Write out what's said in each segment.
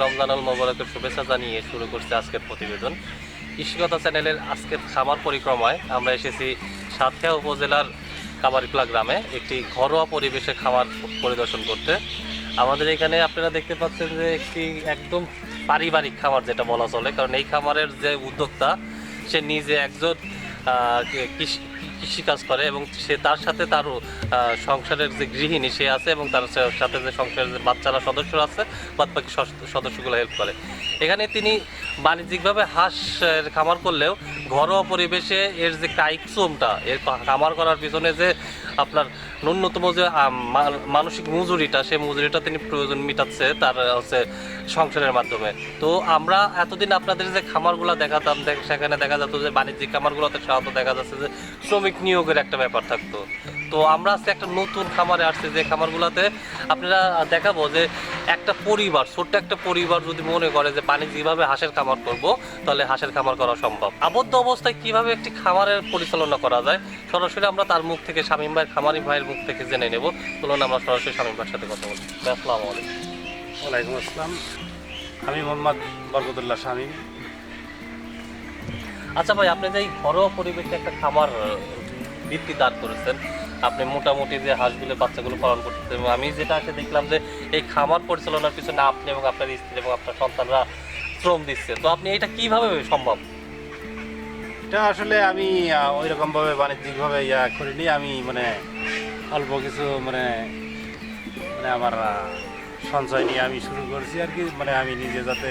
রমজানুল মোবারকের শুভেচ্ছা জানিয়ে শুরু করছে আজকের প্রতিবেদন। কৃষিকতা চ্যানেলের আজকের খামার পরিক্রমায় আমরা এসেছি সাতক্ষীয়া উপজেলার কামারিকুলা গ্রামে একটি ঘরোয়া পরিবেশে খামার পরিদর্শন করতে। আমাদের এখানে আপনারা দেখতে পাচ্ছেন যে একটি একদম পারিবারিক খামার যেটা বলা চলে, কারণ এই খামারের যে উদ্যোক্তা, সে নিজে একজন কৃষিকাজ করে এবং সে তার সাথে তারও সংসারের যে গৃহিণী সে আছে এবং তার সাথে যে সংসারের যে বাচ্চারা সদস্য আছে বাদ বাকি সদস্যগুলো হেল্প করে। এখানে তিনি বাণিজ্যিকভাবে হাঁস খামার করলেও ঘরোয়া পরিবেশে এর যে কায়িক এর খামার করার পিছনে যে আপনার ন্যূনতম যে মানসিক মজুরিটা, সেই মজুরিটা তিনি প্রয়োজন মিটাচ্ছে তার, হচ্ছে, সংসারের মাধ্যমে। তো আমরা এতদিন আপনাদের যে খামারগুলো দেখাতাম সেখানে দেখা যেত যে, বাণিজ্যিক খামারগুলোতে সাধারণত দেখা যাচ্ছে যে, শ্রমিক নিয়োগের একটা ব্যাপার থাকতো। তো আমরা আজকে একটা নতুন খামারে আসছি, যে খামারগুলোতে আপনারা দেখাবো যে, একটা পরিবার, ছোট্ট একটা পরিবার যদি মনে করে যে, বাণিজ্যিকভাবে হাঁসের খামার করব, তাহলে হাঁসের খামার করা সম্ভব। আবদ্ধ অবস্থায় কীভাবে একটি খামারের পরিচালনা করা যায়? সরাসরি আমরা তার মুখ থেকে শামীম খামারি ভাইয়ের মুখ থেকে জেনে নেব। চলুন আমরা সরাসরি শামীম ভাইয়ের সাথে কথা বলি। ভাই, আসসালামু আলাইকুম। ওয়ালাইকুম আসসালাম। আমি মোহাম্মদ বরকতুল্লাহ স্বামী আচ্ছা ভাই আপনি যে এই ঘরোয়া পরিবেশে একটা খামার ভিত্তি দাঁড় করেছেন আপনি মোটামুটি যে হাঁসগুলো বাচ্চাগুলো পালন করতেছেন এবং আমি যেটা আছে দেখলাম যে এই খামার পরিচালনার পিছনে আপনি এবং আপনার স্ত্রী এবং আপনার সন্তানরা শ্রম দিচ্ছে। তো আপনি এটা কীভাবে সম্ভব? এটা আসলে আমি ওই রকমভাবে বাণিজ্যিকভাবে ইয়া করিনি। আমি মানে অল্প কিছু মানে মানে আমার সঞ্চয় নিয়ে আমি শুরু করছি আর কি। মানে আমি নিজে যাতে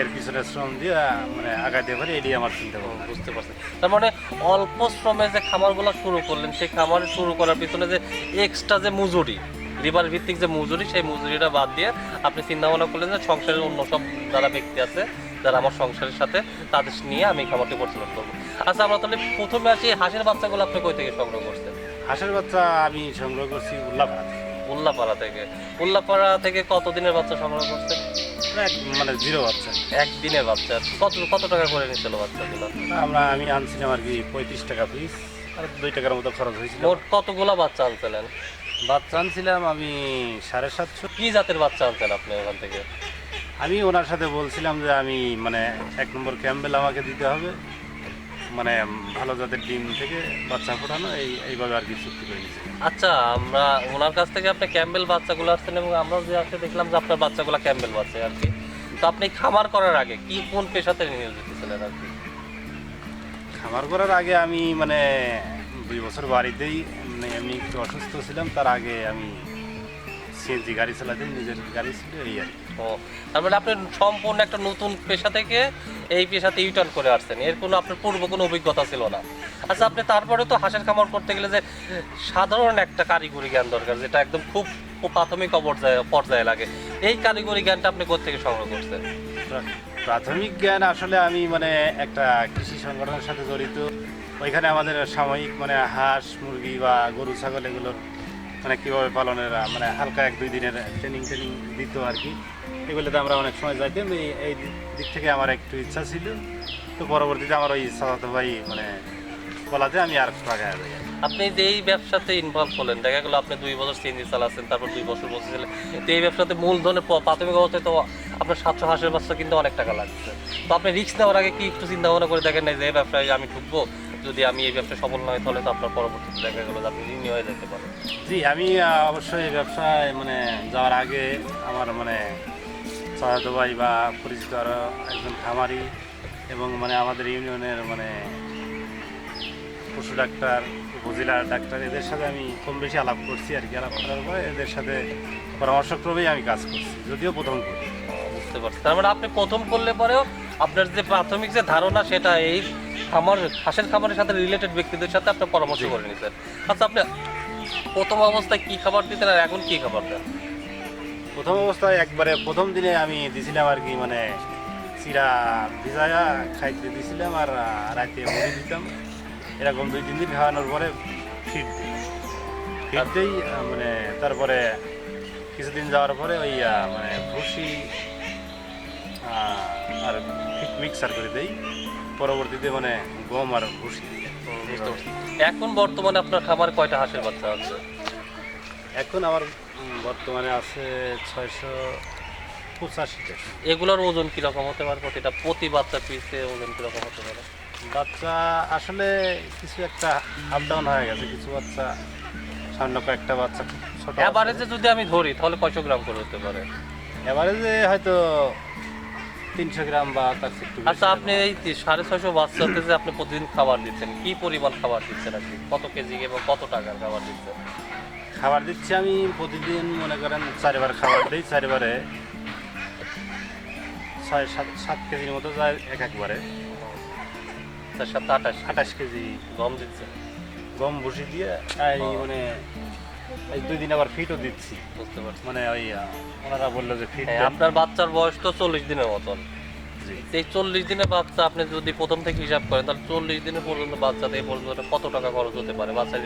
এর পিছনে শ্রম দিয়ে মানে আগাইতে পারি এটি আমার চিন্তা ভাবনা। বুঝতে পারছেন তার মানে অল্প শ্রমে যে খামারগুলো শুরু করলেন, সেই খামার শুরু করার পিছনে যে এক্সট্রা যে মজুরি লিবার ভিত্তিক যে মজুরি, সেই মজুরিটা বাদ দিয়ে আপনি চিন্তা ভাবনা করলেন যে সংসারের অন্য সব যারা ব্যক্তি আছে যারা আমার সংসারের সাথে তাদের নিয়ে আমি খামারটি পরিচালনা করব। আচ্ছা আমরা তাহলে প্রথমে আসি হাঁসের বাচ্চাগুলো আপনি কই থেকে সংগ্রহ করছেন? হাঁসের বাচ্চা আমি সংগ্রহ করছি উল্লাপাড়া থেকে। উল্লাপাড়া থেকে। উল্লাপাড়া থেকে কত দিনের বাচ্চা সংগ্রহ করছেন? মানে জিরো বাচ্চা। একদিনের বাচ্চা। কত কত টাকা করে নিয়েছিল বাচ্চাগুলো? আমরা আমি আনছিলাম আর কি পঁয়ত্রিশ টাকা পিস আর দুই টাকার মতো খরচ হয়েছিল। মোট কতগুলো বাচ্চা আনছিলেন? বাচ্চা আনছিলাম আমি সাড়ে সাতশো। কি জাতের বাচ্চা আনছেন আপনি ওখান থেকে? আমি ওনার সাথে বলছিলাম যে আমি মানে এক নম্বর ক্যাম্বেল আমাকে দিতে হবে। মানে ভালো জাতের ডিম থেকে বাচ্চা ফোটানো এই এইভাবে আর কি চুক্তি করে নিয়েছি। আচ্ছা আমরা ওনার কাছ থেকে আপনি ক্যাম্বেল বাচ্চাগুলো আসছেন এবং আমরা যে আসলে দেখলাম যে আপনার বাচ্চাগুলো ক্যাম্বেল বাচ্চা আর কি। তো আপনি খামার করার আগে কি কোন পেশাতে নিয়োজিত ছিলেন আর কি? খামার করার আগে আমি মানে দুই বছর বাড়িতেই মানে আমি একটু অসুস্থ ছিলাম তার আগে আমি সিএনজি গাড়ি চালাতে নিজের গাড়ি ছিল এই আর কি। ও তার মানে আপনি সম্পূর্ণ একটা নতুন পেশা থেকে এই পেশাতে ইউটার্ন করে আসছেন। এর কোনো আপনার পূর্ব কোনো অভিজ্ঞতা ছিল না। আচ্ছা আপনি তারপরে তো হাঁসের খামার করতে গেলে যে সাধারণ একটা কারিগরি জ্ঞান দরকার যেটা একদম খুব খুব প্রাথমিক পর্যায়ে পর্যায়ে লাগে। এই কারিগরি জ্ঞানটা আপনি কোথেকে সংগ্রহ করছেন? প্রা- প্রাথমিক জ্ঞান আসলে আমি মানে একটা কৃষি সংগঠনের সাথে জড়িত। ওইখানে আমাদের সাময়িক মানে হাঁস মুরগি বা গরু ছাগল এগুলোর মানে কীভাবে পালনের মানে হালকা এক দুই দিনের ট্রেনিং ট্রেনিং দিত আর কি। এগুলোতে আমরা অনেক সময় যাইতাম। এই এই দিক থেকে আমার একটু ইচ্ছা ছিল। তো পরবর্তীতে আমার ওই সাদাত ভাই মানে বলা বলাতে আমি আর আগে যাই। আপনি যে এই ব্যবসাতে ইনভলভ হলেন দেখা গেলো আপনি দুই বছর সিএনজি চালাচ্ছেন, তারপর দুই বছর বসেছিলেন তো এই ব্যবসাতে মূলধনের প্রাথমিক অবস্থায় তো আপনার সাতশো হাঁসের বাচ্চা কিন্তু অনেক টাকা লাগছে। তো আপনি রিস্ক নেওয়ার আগে কি একটু চিন্তা ভাবনা করে দেখেন না যে এই ব্যবসায় আমি ঢুকবো? যদি আমি এই ব্যবসায় সফল নয় তাহলে তো আপনার পরবর্তীতে দেখা গেলো আপনি ঋণী হয়ে যেতে পারেন। জি আমি অবশ্যই এই ব্যবসায় মানে যাওয়ার আগে আমার মানে সহায়তা ভাই বা পরিচিত আরও একজন খামারি এবং মানে আমাদের ইউনিয়নের মানে পশু ডাক্তার উপজেলার ডাক্তার এদের সাথে আমি কম বেশি আলাপ করছি আর কি। আলাপ করার পরে এদের সাথে পরামর্শক্রমেই আমি কাজ করছি যদিও প্রথম করি। বুঝতে পারছি। তার মানে আপনি প্রথম করলে পরেও আপনার যে প্রাথমিক যে ধারণা সেটা এই খামার হাঁসের খামারের সাথে রিলেটেড ব্যক্তিদের সাথে আপনার পরামর্শ করে নিতেন আচ্ছা আপনি প্রথম অবস্থায় কি খাবার দিতেন আর এখন কি খাবার দেন? প্রথম অবস্থায় একবারে প্রথম দিনে আমি দিছিলাম আর কি মানে চিরা ভিজায়া খাইতে দিছিলাম আর রাতে মুড়ি দিতাম। এরকম দুই তিন দিন খাওয়ানোর পরে ফিট দিই। ফিট দিই মানে তারপরে কিছুদিন যাওয়ার পরে ওই মানে ভুসি আর ফিট মিক্সার করে দেই। পরবর্তীতে মানে গম আর ভুসি। বুঝতে পারছি। এখন বর্তমানে আপনার খামার কয়টা হাঁসের বাচ্চা আছে? এখন আমার বর্তমানে আছে ছয়শো পঁচাশি টাকা এগুলোর ওজন কীরকম হতে পারে? প্রতিটা প্রতি বাচ্চা পিসে ওজন কীরকম হতে পারে? বাচ্চা আসলে কিছু একটা আপ ডাউন হয়ে গেছে। কিছু বাচ্চা সামান্য কয়েকটা বাচ্চা ছোট অ্যাভারেজে যদি আমি ধরি তাহলে কয়শো গ্রাম করে হতে পারে? এভারেজে হয়তো তিনশো গ্রাম বা তার একটু আচ্ছা আপনি এই সাড়ে ছয়শো বাচ্চাতে যে আপনি প্রতিদিন খাবার দিচ্ছেন। কি পরিমাণ খাবার দিচ্ছেন আর কি? কত কেজি এবং কত টাকার খাবার দিচ্ছেন? খাবার দিচ্ছি আমি প্রতিদিন মনে করেন চারবার খাবার দিই চারবারে ছয় সাত সাত কেজির মতো যায় এক একবারে। তার সাথে আঠাশ। আঠাশ কেজি গম দিচ্ছেন? গম ভুসি দিয়ে মানে এই দুই দিন আবার ফিটও দিচ্ছি। বুঝতে পারছি। মানে ওই ওনারা বলল যে ফিট হ্যাঁ, আপনার বাচ্চার বয়স তো চল্লিশ দিনের মতন। এই চল্লিশ দিনের বাচ্চা আপনি যদি প্রথম থেকে হিসাব করেন তাহলে চল্লিশ দিনের পর্যন্ত বাচ্চাতে এই পর্যন্ত কত টাকা খরচ হতে পারে? বাচ্চা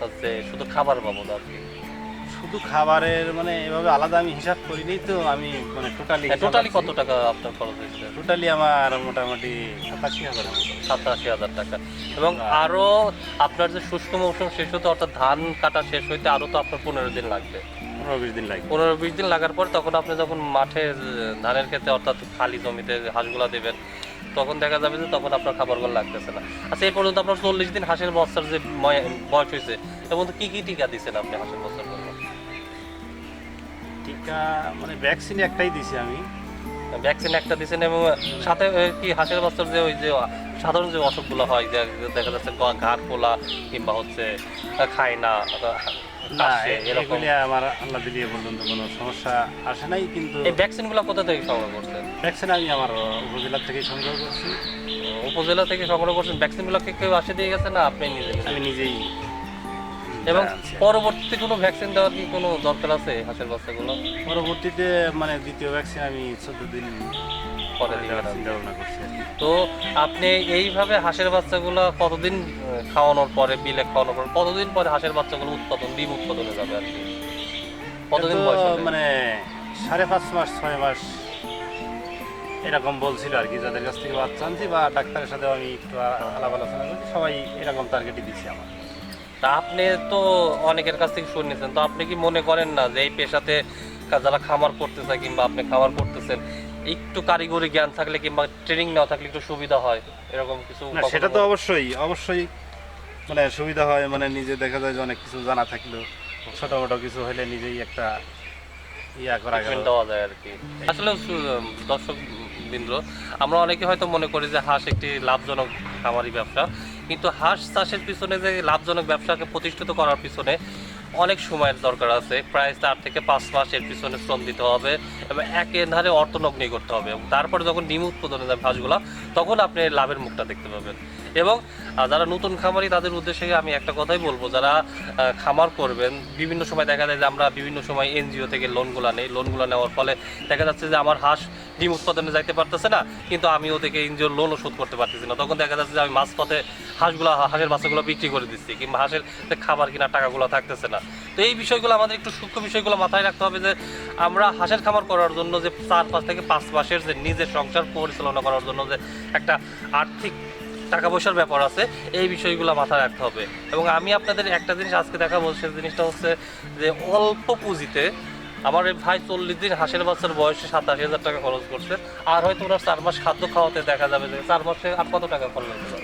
হচ্ছে শুধু খাবার বাবদ আর কি। শুধু খাবারের মানে এভাবে আলাদা আমি হিসাব করিনি তো আমি মানে টোটালি টোটালি কত টাকা আপনার খরচ হয়েছে টোটালি আমার মোটামুটি সাতাশি হাজার সাতাশি হাজার টাকা। এবং আরও আপনার যে শুষ্ক মৌসুম শেষ হতে অর্থাৎ ধান কাটা শেষ হইতে আরও তো আপনার পনেরো দিন লাগবে। পনেরো বিশ দিন লাগবে। পনেরো বিশ দিন লাগার পর তখন আপনি যখন মাঠে ধানের ক্ষেত্রে অর্থাৎ খালি জমিতে হাঁসগুলা দেবেন তখন দেখা যাবে যে তখন আপনার খাবারগুলো লাগতেছে না। আচ্ছা এই পর্যন্ত আপনার চল্লিশ দিন হাঁসের বস্তার যে বয়স হয়েছে মধ্যে কি কি টিকা দিচ্ছেন আপনি হাঁসের বস্তার টিকা মানে ভ্যাকসিন একটাই দিছি আমি। ভ্যাকসিন একটা দিচ্ছেন এবং সাথে কি হাঁসের বাচ্চার যে ওই যে সাধারণ যে অসুখগুলো হয় যে দেখা যাচ্ছে ঘাড় পোলা কিংবা হচ্ছে খায় না এগুলি আমার আল্লাহ দিলিয়ে পর্যন্ত কোনো সমস্যা আসে নাই কিন্তু এই ভ্যাকসিনগুলো কোথা থেকে সংগ্রহ করছেন? ভ্যাকসিন আমি আমার উপজেলা থেকে সংগ্রহ করছি। উপজেলা থেকে সংগ্রহ করছেন? ভ্যাকসিনগুলো কি কেউ আসে দিয়ে গেছে না আপনি নিজে? আমি নিজেই এবং। পরবর্তীতে কোনো ভ্যাকসিন দেওয়ার কি কোনো দরকার আছে হাঁসের বাচ্চাগুলো পরবর্তীতে মানে দ্বিতীয় ভ্যাকসিন আমি চোদ্দ দিন পরে করছি তো আপনি এইভাবে হাঁসের বাচ্চাগুলো কতদিন খাওয়ানোর পরে বিলে খাওয়ানোর পরে কতদিন পরে হাঁসের বাচ্চাগুলো উৎপাদন ডিম উৎপাদনে যাবে আর কি কতদিন? মানে সাড়ে পাঁচ মাস ছয় মাস এরকম বলছিল আর কি যাদের কাছ থেকে বাচ্চা আনছি বা ডাক্তারের সাথে আমি একটু আলাপ আলোচনা করছি সবাই এরকম টার্গেটই দিচ্ছি আমার তা আপনি তো অনেকের কাছ থেকে শুনেছেন তো আপনি কি মনে করেন না যে এই পেশাতে যারা খামার করতে চায় কিংবা আপনি খামার করতেছেন একটু কারিগরি জ্ঞান থাকলে কিংবা ট্রেনিং নেওয়া থাকলে একটু সুবিধা হয়? এরকম কিছু না সেটা তো অবশ্যই অবশ্যই মানে সুবিধা হয় মানে নিজে দেখা যায় যে অনেক কিছু জানা থাকলেও ছোট মোটো কিছু হলে নিজেই একটা ইয়া করা গেল। দেওয়া যায় আর কি। আসলে দর্শক বৃন্দ আমরা অনেকে হয়তো মনে করি যে হাঁস একটি লাভজনক খামারি ব্যবসা। কিন্তু হাঁস চাষের পিছনে যে লাভজনক ব্যবসাকে প্রতিষ্ঠিত করার পিছনে অনেক সময়ের দরকার আছে। প্রায় চার থেকে পাঁচ মাস এর পিছনে শ্রম দিতে হবে এবং একে ধারে অর্থনগ্নি করতে হবে। এবং তারপরে যখন ডিম উৎপাদনে যাবে হাঁসগুলা, তখন আপনি লাভের মুখটা দেখতে পাবেন। এবং যারা নতুন খামারি তাদের উদ্দেশ্যে আমি একটা কথাই বলব। যারা খামার করবেন, বিভিন্ন সময় দেখা যায় যে আমরা বিভিন্ন সময় এনজিও থেকে লোনগুলো নেই। লোনগুলো নেওয়ার ফলে দেখা যাচ্ছে যে আমার হাঁস ডিম উৎপাদনে যাইতে পারতেছে না, কিন্তু আমি ওদেরকে এনজিওর লোনও শোধ করতে পারতেছি না। তখন দেখা যাচ্ছে যে আমি মাঝপথে হাঁসগুলো, হাঁসের বাচ্চাগুলো বিক্রি করে দিচ্ছি, কিংবা হাঁসের খাবার কিনা টাকাগুলো থাকতেছে না। তো এই বিষয়গুলো আমাদের একটু সূক্ষ্ম বিষয়গুলো মাথায় রাখতে হবে যে, আমরা হাঁসের খামার করার জন্য যে চার পাঁচ থেকে পাঁচ মাসের যে নিজের সংসার পরিচালনা করার জন্য যে একটা আর্থিক টাকা পয়সার ব্যাপার আছে, এই বিষয়গুলো মাথায় রাখতে হবে। এবং আমি আপনাদের একটা জিনিস আজকে দেখাবো, সে জিনিসটা হচ্ছে যে অল্প পুঁজিতে আমার ভাই চল্লিশ দিন হাঁসের বাচ্চার বয়সে সাতাশি হাজার টাকা খরচ করছে, আর হয়তো ওরা চার মাস খাদ্য খাওয়াতে দেখা যাবে যে চার মাসে আর কত টাকা খরচ পারে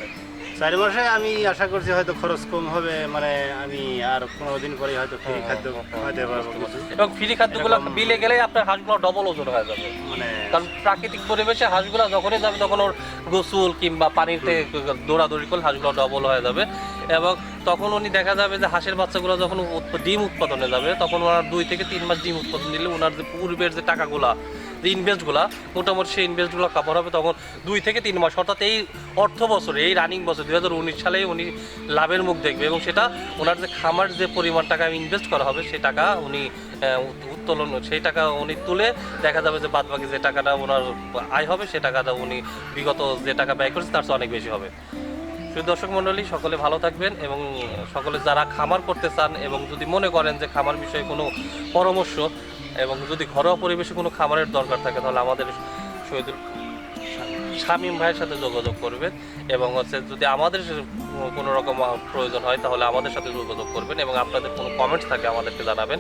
চার মাসে আমি আশা করছি হয়তো খরচ কম হবে মানে আমি আর পনেরো দিন পরে হয়তো ফ্রি হ্যাঁ, খাদ্য হ্যাঁ, হ্যাঁ, খাওয়াতে পারব। এবং ফ্রি খাদ্যগুলো বিলে গেলে আপনার হাঁসগুলো ডবল ওজন হয়ে যাবে। মানে কারণ প্রাকৃতিক পরিবেশে হাঁসগুলো যখনই যাবে তখন ওর গোসল কিংবা পানিতে দৌড়াদৌড়ি করলে হাঁসগুলো ডবল হয়ে যাবে। এবং তখন উনি দেখা যাবে যে হাঁসের বাচ্চাগুলো যখন ডিম উৎপাদনে যাবে তখন ওনার দুই থেকে তিন মাস ডিম উৎপাদন দিলে ওনার যে পূর্বের যে টাকাগুলা যে ইনভেস্টগুলা মোটামুটি সেই ইনভেস্টগুলো কাভার হবে তখন দুই থেকে তিন মাস। অর্থাৎ এই অর্থ বছরে, এই রানিং বছর, দুই হাজার উনিশ সালে উনি লাভের মুখ দেখবে এবং সেটা ওনার যে খামার যে পরিমাণ টাকা ইনভেস্ট করা হবে সেই টাকা উনি উত্তোলন, সেই টাকা উনি তুলে দেখা যাবে যে বাদবাকি যে টাকাটা ওনার আয় হবে, সে টাকাটা উনি বিগত যে টাকা ব্যয় করেছে তার চেয়ে অনেক বেশি হবে। দর্শক মণ্ডলী, সকলে ভালো থাকবেন এবং সকলে যারা খামার করতে চান এবং যদি মনে করেন যে খামার বিষয়ে কোনো পরামর্শ এবং যদি ঘরোয়া পরিবেশে কোনো খামারের দরকার থাকে তাহলে আমাদের শহীদুল শামীম ভাইয়ের সাথে যোগাযোগ করবেন এবং হচ্ছে যদি আমাদের কোনো রকম প্রয়োজন হয় তাহলে আমাদের সাথে যোগাযোগ করবেন এবং আপনাদের কোনো কমেন্টস থাকে আমাদেরকে জানাবেন।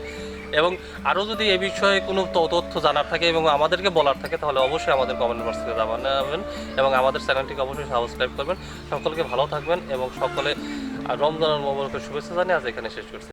এবং আরও যদি এ বিষয়ে কোনো তথ্য জানার থাকে এবং আমাদেরকে বলার থাকে তাহলে অবশ্যই আমাদের কমেন্ট বক্স থেকে জানাবেন এবং আমাদের চ্যানেলটিকে অবশ্যই সাবস্ক্রাইব করবেন। সকলকে ভালো থাকবেন এবং সকলে আহ, রমজানের মোবারকের শুভেচ্ছা জানিয়ে আজ এখানে শেষ করছি।